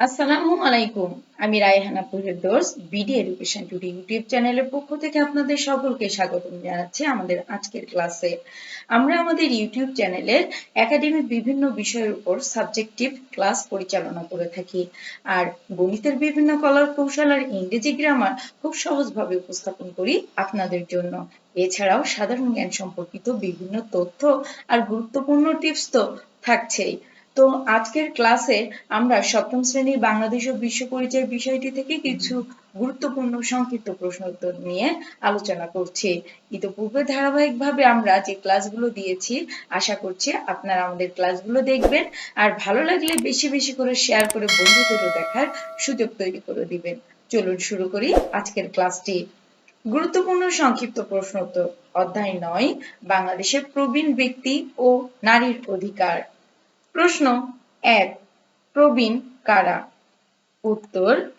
আসসালামু আলাইকুম। আমি Raihana BD education today YouTube চ্যানেলের পক্ষ থেকে আপনাদের সকলকে স্বাগতম জানাচ্ছি আমাদের আজকের ক্লাসে। আমরা আমাদের ইউটিউব চ্যানেলের বিভিন্ন বিষয়ের উপর সাবজেক্টিভ ক্লাস পরিচালনা করে থাকি। আর গণিতের বিভিন্ন কলার কৌশল আর ইংরেজি গ্রামার খুব সহজভাবে উপস্থাপন করি আপনাদের জন্য। এছাড়াও সাধারণ জ্ঞান সম্পর্কিত বিভিন্ন তথ্য আর গুরুত্বপূর্ণ টিপস তো থাকছেই। তো আজকের ক্লাসে আমরা সপ্তম শ্রেণির বাংলাদেশ ও বিশ্ব পরিচয় বিষয়টি থেকে কিছু গুরুত্বপূর্ণ সংক্ষিপ্ত প্রশ্ন উত্তর নিয়ে আলোচনা করছি। ইতিপূর্বে ধারাবাহিকভাবে আমরা যে ক্লাসগুলো দিয়েছি, আশা করছি আপনারা আমাদের ক্লাসগুলো দেখবেন আর ভালো লাগলে বেশি বেশি করে শেয়ার করে বন্ধুদেরও দেখার সুযোগ তৈরি করে দিবেন। চলুন শুরু করি আজকের ক্লাসটি গুরুত্বপূর্ণ সংক্ষিপ্ত প্রশ্ন উত্তর, অধ্যায় নয়, বাংলাদেশের প্রবীণ ব্যক্তি ও নারীর অধিকার। প্রশ্ন এক, প্রবীণ কারা? উত্তর,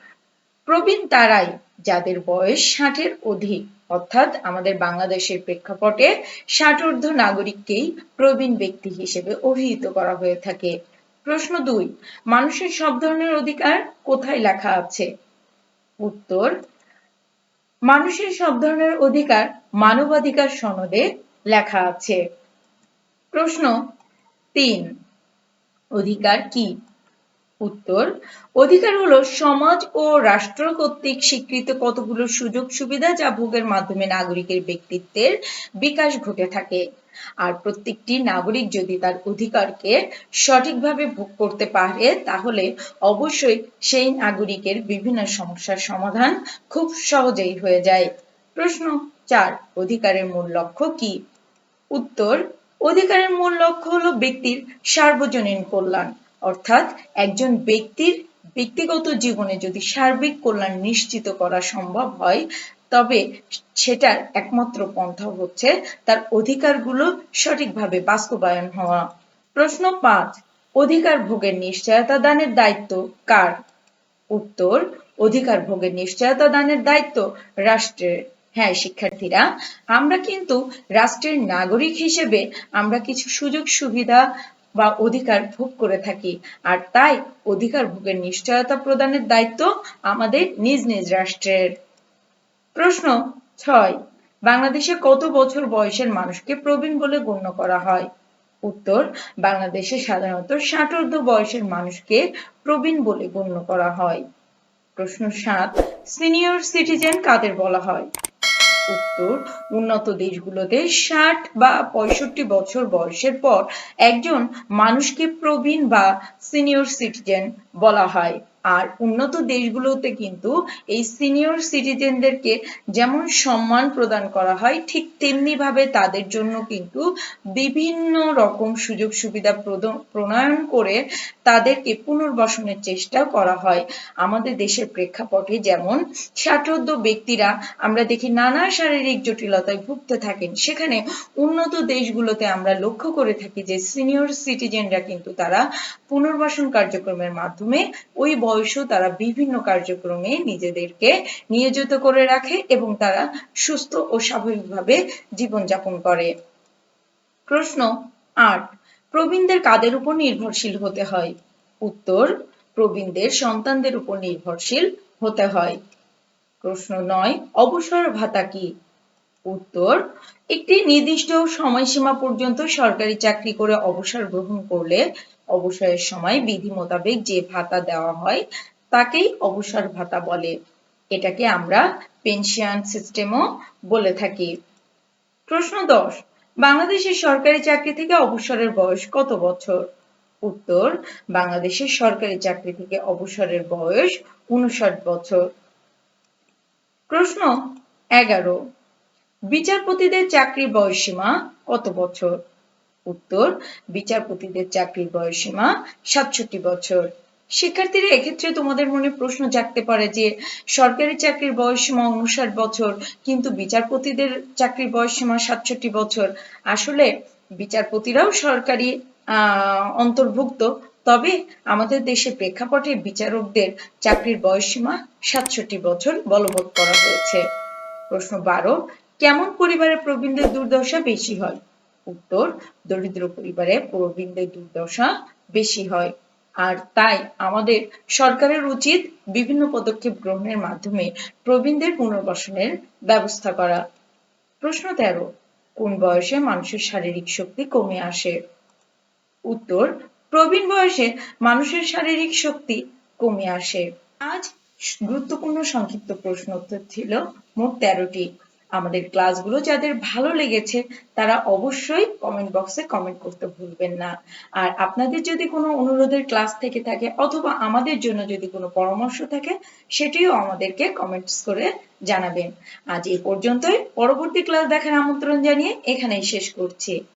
প্রবীণ তারাই, যাদের বয়স ষাটের অধিক। অর্থাৎ আমাদের বাংলাদেশের প্রেক্ষাপটে ষাটোর্ধ্ব নাগরিককেই প্রবীণ ব্যক্তি হিসেবে অভিহিত করা হয়ে থাকে। প্রশ্ন দুই, মানুষের সব ধরনের অধিকার কোথায় লেখা আছে? উত্তর, মানুষের সব ধরনের অধিকার মানবাধিকার সনদে লেখা আছে। প্রশ্ন তিন অধিকার কি? উত্তর, অধিকার হলো সমাজ ও রাষ্ট্র কর্তৃক স্বীকৃত কতগুলো সুযোগ সুবিধা যা ভোগের মাধ্যমে নাগরিকের ব্যক্তিত্বের বিকাশ ঘটে থাকে। আর প্রত্যেকটি নাগরিক যদি তার অধিকারকে সঠিকভাবে ভোগ করতে পারে, তাহলে অবশ্যই সেই নাগরিকের বিভিন্ন সমস্যার সমাধান খুব সহজেই হয়ে যায়। প্রশ্ন চার, অধিকারের মূল লক্ষ্য কি? উত্তর অধিকারের মূল লক্ষ্য হলো ব্যক্তির সার্বজনীন কল্যাণ। অর্থাৎ একজন ব্যক্তির ব্যক্তিগত জীবনে যদি সার্বিক কল্যাণ নিশ্চিত করা সম্ভব হয়, তবে সেটার একমাত্র পন্থা হচ্ছে তার অধিকারগুলো সঠিকভাবে বাস্তবায়ন হওয়া। প্রশ্ন পাঁচ, অধিকার ভোগের নিশ্চয়তা দানের দায়িত্ব কার? উত্তর, অধিকার ভোগের নিশ্চয়তা দানের দায়িত্ব রাষ্ট্রের। হ্যাঁ শিক্ষার্থীরা, আমরা কিন্তু রাষ্ট্রের নাগরিক হিসেবে আমরা কিছু সুযোগ, সুবিধা বা অধিকার ভোগ করে থাকি। আর তাই অধিকার ভোগের নিশ্চয়তা প্রদানের দায়িত্ব আমাদের নিজ নিজ রাষ্ট্রের। প্রশ্ন ছয়, বাংলাদেশে কত বছর বয়সের মানুষকে প্রবীণ বলে গণ্য করা হয়? উত্তর, বাংলাদেশে সাধারণত ষাটোর্ধ্ব বয়সের মানুষকে প্রবীণ বলে গণ্য করা হয়। প্রশ্ন সাত, সিনিয়র সিটিজেন কাদের বলা হয়? উত্তর, উন্নত দেশগুলোতে ষাট বা পঁয়ষট্টি বছর বয়সের পর একজন মানুষকে প্রবীণ বা সিনিয়র সিটিজেন বলা হয়। আর উন্নত দেশগুলোতে কিন্তু এই সিনিয়র সিটিজেনদেরকে যেমন সম্মান প্রদান করা হয়, ঠিক তেমনি ভাবে তাদের জন্য কিন্তু বিভিন্ন রকম সুযোগ সুবিধা প্রণয়ন করে তাদেরকে পুনর্বাসনের চেষ্টা করা হয় আমাদের দেশের প্রেক্ষাপটে। যেমন ষাটোর্ধ ব্যক্তিরা আমরা দেখি নানা শারীরিক জটিলতায় ভুগতে থাকেন। সেখানে উন্নত দেশগুলোতে আমরা লক্ষ্য করে থাকি যে সিনিয়র সিটিজেনরা কিন্তু তারা পুনর্বাসন কার্যক্রমের মাধ্যমে ওই বয়সেও তারা বিভিন্ন কার্যক্রমে নিজেদেরকে নিয়োজিত করে রাখে এবং তারা সুস্থ ও স্বাভাবিকভাবে জীবনযাপন করে। প্রশ্ন আট, প্রবীণদের কাদের উপর নির্ভরশীল হতে হয়? উত্তর, প্রবীণদের সন্তানদের উপর নির্ভরশীল হতে হয়। প্রশ্ন নয়, অবসর ভাতা কি? উত্তর, একটি নির্দিষ্ট সময়সীমা পর্যন্ত সরকারি চাকরি করে অবসর গ্রহণ করলে অবসরের সময় বিধি মোতাবেক যে ভাতা দেওয়া হয়, তাকেই অবসর ভাতা বলে। এটাকে আমরা পেনশন সিস্টেমও বলে থাকি। প্রশ্ন দশ, বাংলাদেশের সরকারি চাকরি থেকে অবসরের বয়স কত বছর? উত্তর, বাংলাদেশের সরকারি চাকরি থেকে অবসরের বয়স উনষাট বছর। প্রশ্ন এগারো, বিচারপতিদের চাকরির বয়সীমা কত বছর? উত্তর, বিচারপতিদের চাকরির বয়সীমা সাতষট্টি বছর। শিক্ষার্থীরা এক্ষেত্রে তোমাদের মনে প্রশ্ন জাগতে পারে যে, সরকারি চাকরির বয়সীমা উনষাট বছর, কিন্তু বিচারপতিদের চাকরির বয়সীমা সাতষট্টি বছর। আসলে বিচারপতিরাও সরকারি অন্তর্ভুক্ত, তবে আমাদের দেশে প্রেক্ষাপটে বিচারকদের চাকরির বয়সীমা সাতষট্টি বছর বলবৎ করা হয়েছে। প্রশ্ন বারো, কেমন পরিবারের প্রবীণদের দুর্দশা বেশি হয়? উত্তর, দরিদ্র পরিবারে প্রবীণদের দুর্দশা বেশি হয়। আর তাই আমাদের সরকারের উচিত বিভিন্ন পদক্ষেপ গ্রহণের মাধ্যমে প্রবীণদের পুনর্বাসনের ব্যবস্থা করা। প্রশ্ন তেরো, কোন বয়সে মানুষের শারীরিক শক্তি কমে আসে? উত্তর, প্রবীণ বয়সে মানুষের শারীরিক শক্তি কমে আসে। আজ গুরুত্বপূর্ণ সংক্ষিপ্ত প্রশ্ন উত্তর ছিল মোট তেরোটি। আমাদের ক্লাসগুলো যাদের ভালো লেগেছে, তারা অবশ্যই কমেন্ট বক্সে কমেন্ট করতে ভুলবেন না। আর আপনাদের যদি কোনো অনুরোধের ক্লাস থেকে থাকে অথবা আমাদের জন্য যদি কোনো পরামর্শ থাকে, সেটিও আমাদেরকে কমেন্টস করে জানাবেন। আজ এই পর্যন্তই। পরবর্তী ক্লাস দেখার আমন্ত্রণ জানিয়ে এখানেই শেষ করছি।